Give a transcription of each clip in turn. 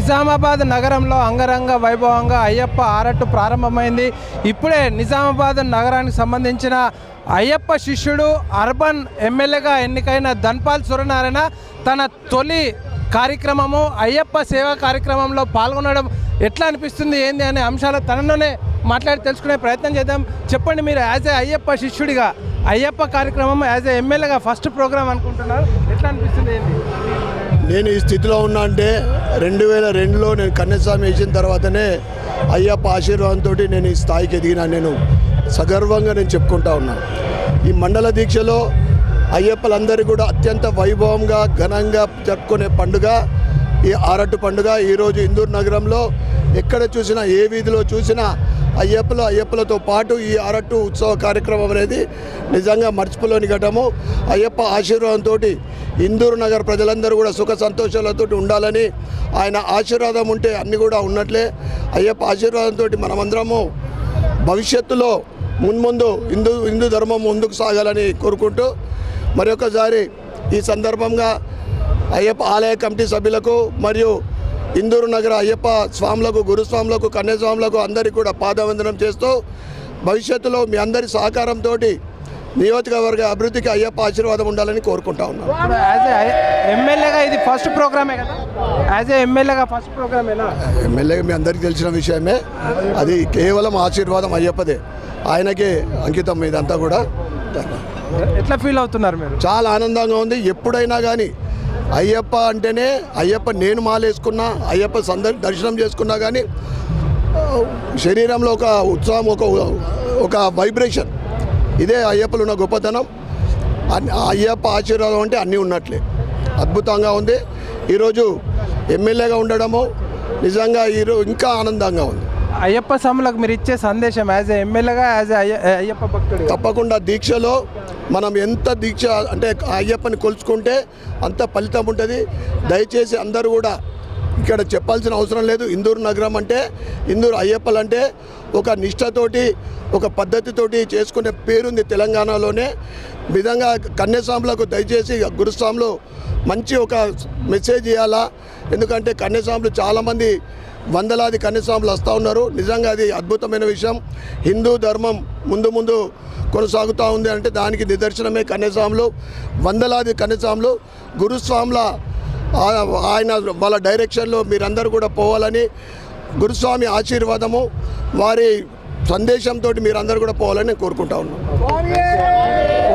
నిజామాబాద్ నగరంలో అంగరంగ వైభవంగా అయ్యప్ప ఆరట్టు ప్రారంభమైంది. ఇప్పుడే నిజామాబాద్ నగరానికి సంబంధించిన అయ్యప్ప శిష్యుడు అర్బన్ ఎమ్మెల్యేగా ఎన్నికైన ధన్పాల్ సూర్యనారాయణ తన తొలి కార్యక్రమము అయ్యప్ప సేవా కార్యక్రమంలో పాల్గొనడం ఎట్లా అనిపిస్తుంది ఏంది అనే అంశాలు తనలోనే మాట్లాడి తెలుసుకునే ప్రయత్నం చేద్దాం. చెప్పండి మీరు యాజ్ ఏ అయ్యప్ప శిష్యుడిగా అయ్యప్ప కార్యక్రమం యాజ్ ఏ ఎమ్మెల్యేగా ఫస్ట్ ప్రోగ్రామ్ అనుకుంటున్నారు ఎట్లా అనిపిస్తుంది ఏంది? నేను ఈ స్థితిలో ఉన్నా అంటే రెండు వేల రెండులో నేను కన్నస్వామి వేసిన తర్వాతనే అయ్యప్ప ఆశీర్వాదంతో నేను ఈ స్థాయికి ఎదిగినా నేను సగర్వంగా నేను చెప్పుకుంటా ఉన్నాను ఈ మండల దీక్షలో అయ్యప్పలందరూ కూడా అత్యంత వైభవంగా ఘనంగా జరుపుకునే పండుగ ఈ ఆరట్టు పండుగ. ఈరోజు ఇందూరు నగరంలో ఎక్కడ చూసినా ఏ వీధిలో చూసినా అయ్యప్పలు అయ్యప్పలతో పాటు ఈ అరట్టు ఉత్సవ కార్యక్రమం అనేది నిజంగా మర్చిపోలేని ఘటము. అయ్యప్ప ఆశీర్వాదంతో ఇందూరు నగర్ ప్రజలందరూ కూడా సుఖ సంతోషాలతో ఉండాలని ఆయన ఆశీర్వాదం ఉంటే అన్నీ కూడా ఉన్నట్లే. అయ్యప్ప ఆశీర్వాదంతో మనమందరము భవిష్యత్తులో మున్ముందు హిందూ హిందూ ధర్మం ముందుకు సాగాలని కోరుకుంటూ మరొకసారి ఈ సందర్భంగా అయ్యప్ప ఆలయ కమిటీ సభ్యులకు మరియు ఇందూరు నగర అయ్యప్ప స్వాములకు గురుస్వాములకు కన్యాస్వాములకు అందరికీ కూడా పాదవందనం చేస్తూ భవిష్యత్తులో మీ అందరి సహకారంతో నియోజకవర్గ అభివృద్ధికి అయ్యప్ప ఆశీర్వాదం ఉండాలని కోరుకుంటా ఉన్నాను. ఎమ్మెల్యేగా ఇది ఫస్ట్ ప్రోగ్రామే కదా? యాజ్ ఏ ఎమ్మెల్యేగా ఫస్ట్ ప్రోగ్రామేనా ఎమ్మెల్యేగా మీ అందరికీ తెలిసిన విషయమే. అది కేవలం ఆశీర్వాదం అయ్యప్పదే. ఆయనకే అంకితం ఇదంతా కూడా. ఎట్లా ఫీల్ అవుతున్నారు మీరు? చాలా ఆనందంగా ఉంది. ఎప్పుడైనా కానీ అయ్యప్ప అంటేనే అయ్యప్ప నేను మాలేసుకున్నా అయ్యప్ప సందర్ దర్శనం చేసుకున్నా కానీ శరీరంలో ఒక ఉత్సాహం ఒక ఒక వైబ్రేషన్ ఇదే అయ్యప్పలో ఉన్న గొప్పతనం అయ్యప్ప ఆశీర్వాదం అంటే అన్నీ ఉన్నట్లే. అద్భుతంగా ఉంది. ఈరోజు ఎమ్మెల్యేగా ఉండడము నిజంగా ఈరోజు ఇంకా ఆనందంగా ఉంది. అయ్యప్ప స్వాములకు మీరు ఇచ్చే సందేశం యాజ్ ఎమ్మెల్యేగా యాజ్ అయ్యప్ప భక్తుడు తప్పకుండా దీక్షలో మనం ఎంత దీక్ష అంటే అయ్యప్పని కొలుచుకుంటే అంత ఫలితం ఉంటుంది. దయచేసి అందరూ కూడా ఇక్కడ చెప్పాల్సిన అవసరం లేదు. ఇందూరు నగరం అంటే ఇందూరు అయ్యప్పలు అంటే ఒక నిష్ఠతోటి ఒక పద్ధతితోటి చేసుకునే పేరుంది తెలంగాణలోనే. విధంగా కన్యాస్వాములకు దయచేసి గురుస్వాములు మంచి ఒక మెసేజ్ ఇవ్వాలా ఎందుకంటే కన్యాస్వాములు చాలామంది వందలాది కన్యాస్వాములు వస్తూ ఉన్నారు. నిజంగా అది అద్భుతమైన విషయం. హిందూ ధర్మం ముందు ముందు కొనసాగుతూ ఉంది అంటే దానికి నిదర్శనమే కన్యాస్వాములు. వందలాది కన్యాస్వాములు గురుస్వాముల ఆయన వాళ్ళ డైరెక్షన్లో మీరందరూ కూడా పోవాలని గురుస్వామి ఆశీర్వాదము వారి సందేశంతో మీరందరూ కూడా పోవాలని నేను కోరుకుంటా ఉన్నాను.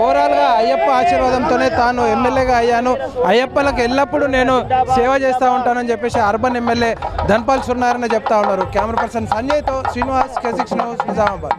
ఓవరాల్గా అయ్యప్ప ఆశీర్వాదంతోనే తాను ఎమ్మెల్యేగా అయ్యాను. అయ్యప్పలకు ఎల్లప్పుడూ నేను సేవ చేస్తూ ఉంటానని చెప్పేసి అర్బన్ ఎమ్మెల్యే ధన్పాల్ సున్నారని చెప్తా ఉన్నారు. Camera person సంజయ్తో Srinivas K six news Nizamabad.